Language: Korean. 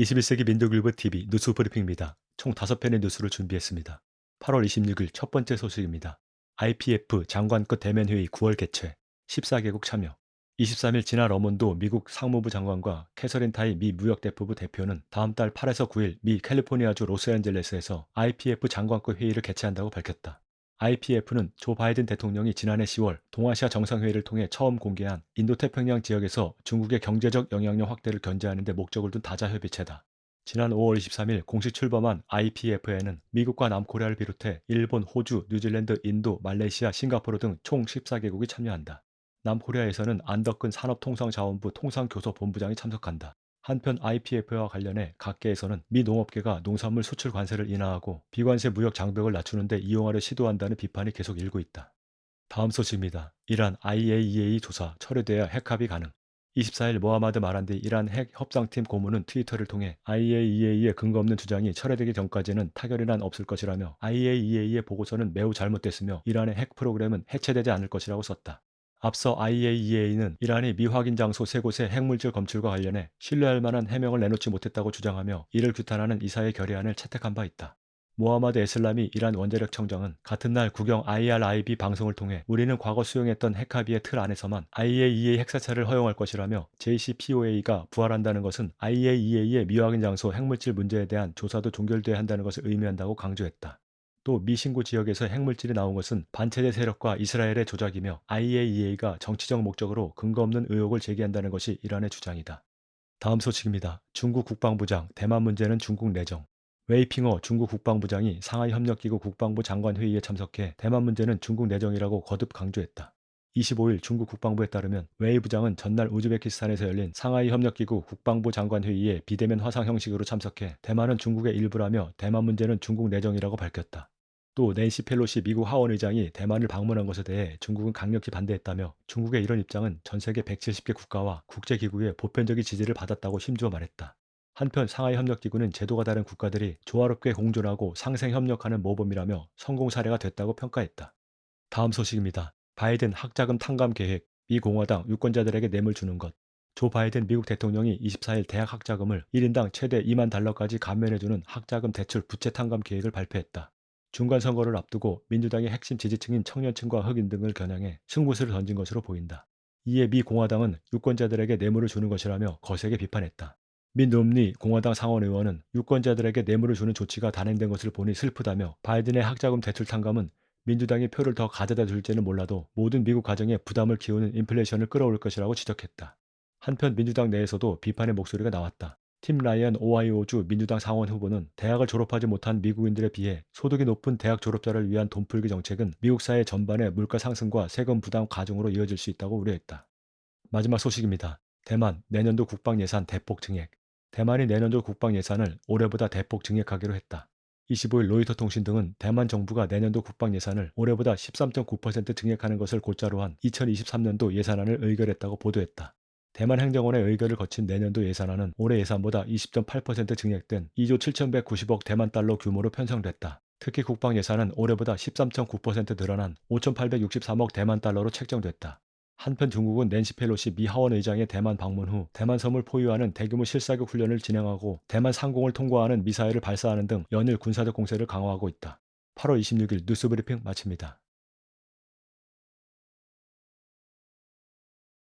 21세기 민족일보 TV 뉴스 브리핑입니다. 총 5편의 뉴스를 준비했습니다. 8월 26일 첫 번째 소식입니다. IPF 장관급 대면회의 9월 개최 14개국 참여 23일 지나 러몬도 미국 상무부 장관과 캐서린 타이 미 무역대표부 대표는 다음 달 8에서 9일 미 캘리포니아주 로스앤젤레스에서 IPF 장관급 회의를 개최한다고 밝혔다. IPF는 조 바이든 대통령이 지난해 10월 동아시아 정상회의를 통해 처음 공개한 인도태평양 지역에서 중국의 경제적 영향력 확대를 견제하는 데 목적을 둔 다자협의체다. 지난 5월 23일 공식 출범한 IPF에는 미국과 남코리아를 비롯해 일본, 호주, 뉴질랜드, 인도, 말레이시아, 싱가포르 등 총 14개국이 참여한다. 남코리아에서는 안덕근 산업통상자원부 통상교섭본부장이 참석한다. 한편 IPF와 관련해 각계에서는 미 농업계가 농산물 수출 관세를 인하하고 비관세 무역 장벽을 낮추는 데 이용하려 시도한다는 비판이 계속 일고 있다. 다음 소식입니다. 이란 IAEA 조사 철회돼야 핵합의 가능. 24일 모하마드 마란디 이란 핵 협상팀 고문은 트위터를 통해 IAEA의 근거 없는 주장이 철회되기 전까지는 타결이란 없을 것이라며 IAEA의 보고서는 매우 잘못됐으며 이란의 핵 프로그램은 해체되지 않을 것이라고 썼다. 앞서 IAEA는 이란이 미확인 장소 세 곳의 핵물질 검출과 관련해 신뢰할 만한 해명을 내놓지 못했다고 주장하며 이를 규탄하는 이사의 결의안을 채택한 바 있다. 모하마드 에슬람이 이란 원자력 청장은 같은 날 국영 IRIB 방송을 통해 우리는 과거 수용했던 핵합의의 틀 안에서만 IAEA 핵사찰을 허용할 것이라며 JCPOA가 부활한다는 것은 IAEA의 미확인 장소 핵물질 문제에 대한 조사도 종결돼야 한다는 것을 의미한다고 강조했다. 또 미신고 지역에서 핵물질이 나온 것은 반체제 세력과 이스라엘의 조작이며 IAEA가 정치적 목적으로 근거 없는 의혹을 제기한다는 것이 이란의 주장이다. 다음 소식입니다. 중국 국방부장 대만 문제는 중국 내정 웨이핑어 중국 국방부장이 상하이 협력기구 국방부 장관 회의에 참석해 대만 문제는 중국 내정이라고 거듭 강조했다. 25일 중국 국방부에 따르면 웨이 부장은 전날 우즈베키스탄에서 열린 상하이 협력기구 국방부 장관 회의에 비대면 화상 형식으로 참석해 대만은 중국의 일부라며 대만 문제는 중국 내정이라고 밝혔다. 또 낸시 펠로시 미국 하원 의장이 대만을 방문한 것에 대해 중국은 강력히 반대했다며 중국의 이런 입장은 전 세계 170개 국가와 국제기구의 보편적인 지지를 받았다고 힘주어 말했다. 한편 상하이 협력기구는 제도가 다른 국가들이 조화롭게 공존하고 상생 협력하는 모범이라며 성공 사례가 됐다고 평가했다. 다음 소식입니다. 바이든 학자금 탕감 계획, 미 공화당 유권자들에게 뇌물 주는 것. 조 바이든 미국 대통령이 24일 대학 학자금을 1인당 최대 2만 달러까지 감면해주는 학자금 대출 부채 탕감 계획을 발표했다. 중간 선거를 앞두고 민주당의 핵심 지지층인 청년층과 흑인 등을 겨냥해 승부수를 던진 것으로 보인다. 이에 미 공화당은 유권자들에게 뇌물을 주는 것이라며 거세게 비판했다. 민 롬니 공화당 상원 의원은 유권자들에게 뇌물을 주는 조치가 단행된 것을 보니 슬프다며 바이든의 학자금 대출 탕감은 민주당이 표를 더 가져다 줄지는 몰라도 모든 미국 가정에 부담을 키우는 인플레이션을 끌어올 것이라고 지적했다. 한편 민주당 내에서도 비판의 목소리가 나왔다. 팀 라이언 오하이오주 민주당 상원 후보는 대학을 졸업하지 못한 미국인들에 비해 소득이 높은 대학 졸업자를 위한 돈풀기 정책은 미국 사회 전반의 물가 상승과 세금 부담 가중으로 이어질 수 있다고 우려했다. 마지막 소식입니다. 대만 내년도 국방 예산 대폭 증액. 대만이 내년도 국방 예산을 올해보다 대폭 증액하기로 했다. 25일 로이터 통신 등은 대만 정부가 내년도 국방 예산을 올해보다 13.9% 증액하는 것을 골자로 한 2023년도 예산안을 의결했다고 보도했다. 대만 행정원의 의결을 거친 내년도 예산안은 올해 예산보다 20.8% 증액된 2조 7,190억 대만 달러 규모로 편성됐다. 특히 국방 예산은 올해보다 13.9% 늘어난 5,863억 대만 달러로 책정됐다. 한편 중국은 낸시 펠로시 미 하원 의장의 대만 방문 후 대만 섬을 포위하는 대규모 실사격 훈련을 진행하고 대만 상공을 통과하는 미사일을 발사하는 등 연일 군사적 공세를 강화하고 있다. 8월 26일 뉴스브리핑 마칩니다.